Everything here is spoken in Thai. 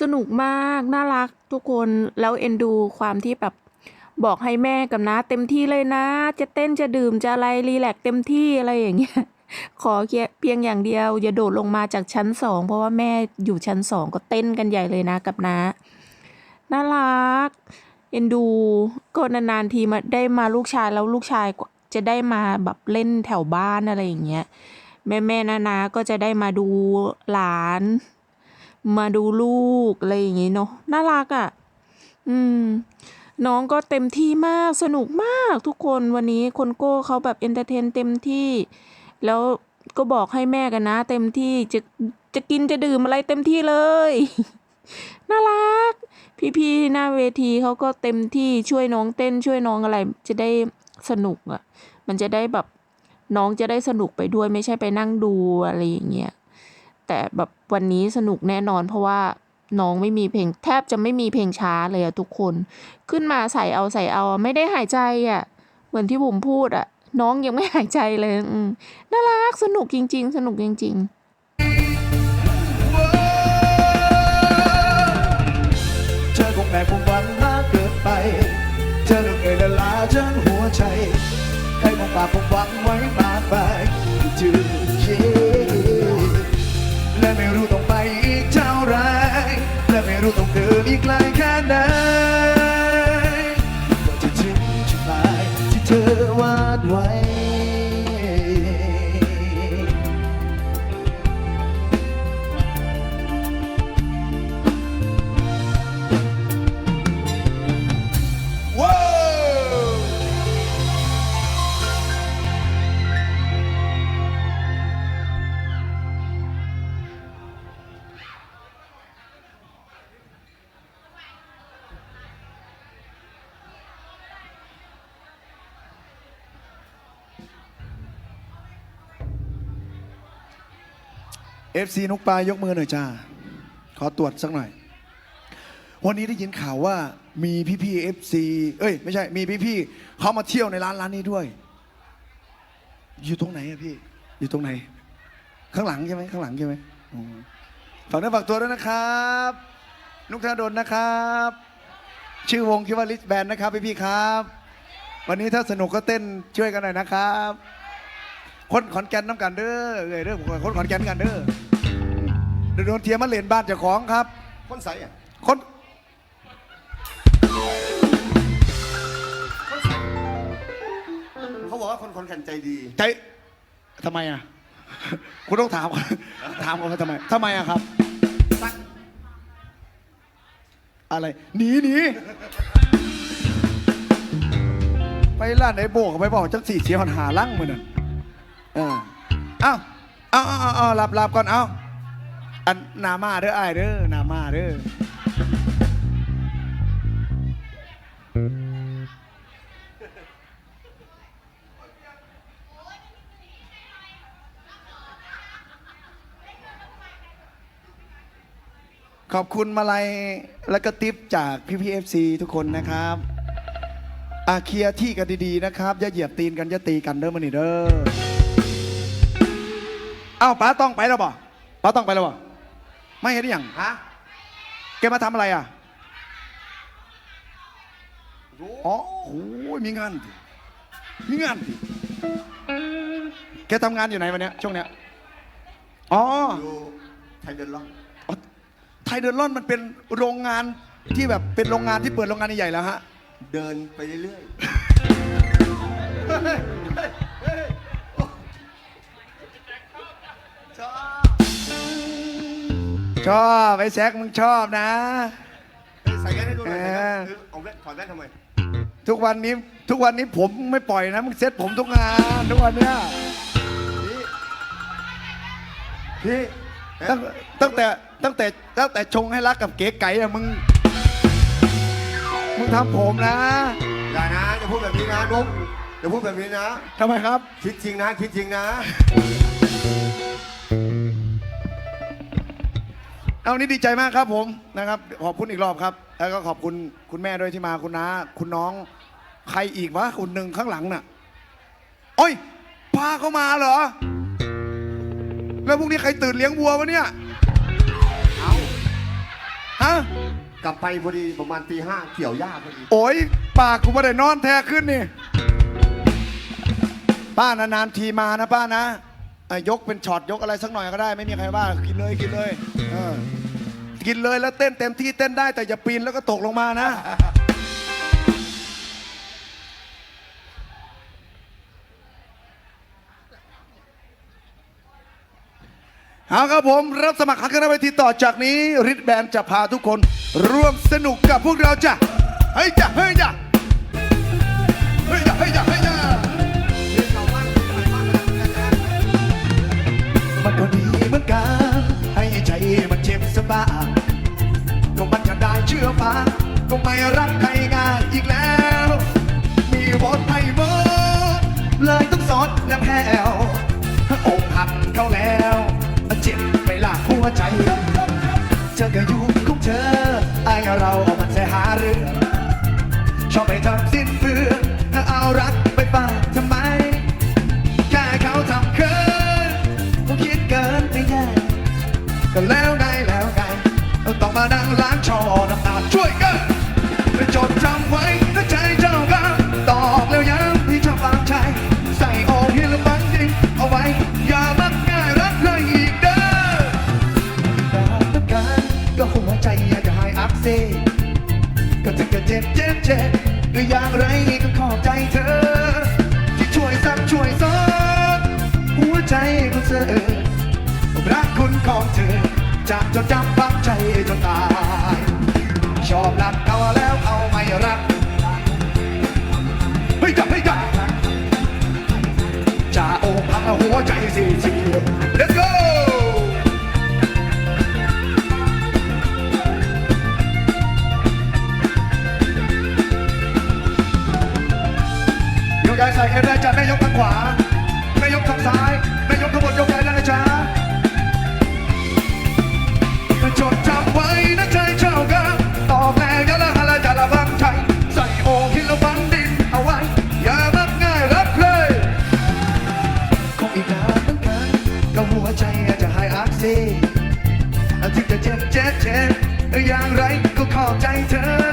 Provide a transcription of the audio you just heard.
สนุกมากน่ารักทุกคนแล้วเอ็นดูความที่แบบบอกให้แม่กับน้าเต็มที่เลยนะ จะเต้นจะดื่มจะอะไรรีแลกเต็มที่อะไรอย่างเงี้ยขอเพียงอย่างเดียว อย่าโดดลงมาจากชั้นสองเพราะว่าแม่อยู่ชั้นสองก็เต้นกันใหญ่เลยนะกับน้าน่ารักเอ็นดูก็นานๆทีมาได้มาลูกชายแล้วลูกชายจะได้มาแบบเล่นแถวบ้านอะไรอย่างเงี้ยแม่แม่นานาก็จะได้มาดูหลาน มาดูลูกอะไรอย่างงี้เนาะน่ารักอะ่ะ อืม น้องก็เต็มที่มากสนุกมากทุกคนวันนี้คนโก้เขาแบบเอนเตอร์เทนเต็มที่ แล้วก็บอกให้แม่กันนะ เต็มที่จะจะกินจะดื่มอะไรเต็มที่เลย น่ารัก พี่ๆหน้าเวทีเขาก็เต็มที่ช่วยน้องเต้นช่วยน้องอะไร จะได้สนุกอะ่ะ มันจะได้แบบน้องจะได้สนุกไปด้วยไม่ใช่ไปนั่งดูอะไรอย่างเงี้ย แต่แบบวันนี้สนุกแน่นอน เพราะว่าน้องไม่มีเพลง แทบจะไม่มีเพลงช้าเลยอะทุกคน ขึ้นมาใส่เอาใส่เอาไม่ได้หายใจอะเหมือนที่ผมพูดอะน้องยังไม่หายใจเลยน่ารักสนุกจริง ๆ สนุกจริง ๆแบกความหวังมากเกินไป เธอเลือกเอ่ยละลาจนหัวใจ ให้มองฝากความ แล เอฟซีนุกปลายกมือหน่อยจ้า ขอตรวจสักหน่อย วันนี้ได้ยินข่าวว่ามีพี่พี่เอฟซีเอ้ย ไม่ใช่ มีพี่ๆเขามาเที่ยวในร้านร้านนี้ด้วย อยู่ตรงไหนอะพี่ อยู่ตรงไหน ข้างหลังใช่ไหมข้างหลังใช่ไหมอ๋อฝากเนื้อฝากตัวด้วยนะครับนุกธนดลนะครับ ชื่อวงคิดว่าลิสแบนนะครับพี่ๆครับ วันนี้ถ้าสนุกก็เต้นช่วยกันหน่อยนะครับ คนขอนแก่นน้ำกันเด้อเอ้ยเด้อผมก็คนขอนแก่นกันเด้อเดี๋ยวโดนเทียมมาเล่นบ้านเจ้าของครับ คนใสอะคนเขาบอกว่าคนคนกันใจดี ใจทำไมอะ คุณต้องถามถามเขาว่าทำไมทำไมอะครับอะไรหนีหนีไปร้านไอ้โบกไปบอกจังสี่เสียหันหาลั่งมือนั่น เออเอ้าเอาเอาเอาเอาหลับหลับก่อนเอาอันนามาเด้อไอ้ายเด้อนามาเด้อขอบคุณมาลัยและก็ติปจากพี่พีเอฟซีทุกคนนะครับอาเคลียร์ที่กันดีๆนะครับ อย่าเหยียบตีนกัน อย่าตีกันเด้อมันนี่เด้อ เอ้าป้าต้องไปแล้วบ่ป้าต้องไปแล้วบ่ไม่เห็นหรือยังฮะแกมาทำอะไรอะอ๋อโอ้ยมีงานดิมีงานดิแกทำงานอยู่ไหนวันเนี้ยช่วงเนี้ยอ๋ออยู่ไทยเดินล่องอ๋อไทยเดินร่อนมันเป็นโรงงานที่แบบเป็นโรงงานที่เปิดโรงงานใหญ่ๆแล้วฮะ เดินไปเรื่อยๆ ชอบไอ้แซกมึงชอบนะเฮ้ยใส่แว่นให้ดูหน่อยเออใส่แว่นเอาแว่นถอดแว่นทำไมทุกวันนี้ทุกวันนี้ผมไม่ปล่อยนะมึงเซ็ตผมทุกงานทุกวันเนี้ยพี่ตั้งตั้งแต่ตั้งแต่ตั้งแต่ชงให้รักกับเก๋ไก่อะมึง มึงทำผมนะอย่านะจะพูดแบบนี้นะนุ๊กจะพูดแบบนี้นะ ทำไมครับ คิดจริงนะ คิดจริงนะ เอานี่ดีใจมากครับผมนะครับ ขอบคุณอีกรอบครับ แล้วก็ขอบคุณคุณแม่ด้วยที่มาคุณน้าคุณน้อง ใครอีกวะคุณหนึ่งข้างหลังน่ะโอ้ยพาเขามาเหรอ แล้วพรุ่งนี้ใครตื่นเลี้ยงวัววะเนี่ยเอาฮะกลับไปพอดีประมาณตีห้าเกี่ยวหญ้าพอดี โอ้ยปากกูไม่ได้นอนแท้ขึ้นนี่ ป้านานๆทีมานะป้านะเอ่อยกเป็นช็อตยกอะไรสักหน่อยก็ได้ ไม่มีใครว่ากินเลยกินเลยเออกินเลยแล้วเต้นเต็มที่เต้นได้แต่อย่าปีนแล้วก็ตกลงมานะ เอาครับผมรับสมัครคณะเวทีต่อจากนี้ริดแบนจะพาทุกคนร่วมสนุกกับพวกเราจ้ะเฮ้ยจ้ะเฮ้ยจ้ะเฮ้ยจ้ะเฮ้ยจ้ะ เหมือนกัน ให้ใจมันเจ็บสบายก็มันจะได้เชื่อฟังก็ไม่รักใครง่ายอีกแล้ว มีวอนให้หมดเลยต้องสดและแผ่วอกหักเขาแล้วเจ็บไปละหัวใจ เธอก็อยู่ของเธอไอเรา ก็แล้วไงแล้วไงต้องมานั่งล้างชอน้ำตาช่วยกันจดจำไว้นะใจเจ้ากันตอกแล้วย้ำที่เจ้าฟังใจ ใส่ออกให้ละบังดิงเอาไว้ อย่ามักง่ายรักเลยอีกเด้อต้องการก็หัวใจอยากจะหายอักเสบ จะจำฝังใจจนตาย ชอบรักเขาแล้วเขาไม่รักเฮ้ยจับเฮ้ยจับจะโอกหักหัวใจสิสิ Let's go ยกย้ายใส่เอวได้จ้ะแม่ยกทางขวาแม่ยกทางซ้าย เจ็บเจ็บอย่างไรก็ขอบใจเธอ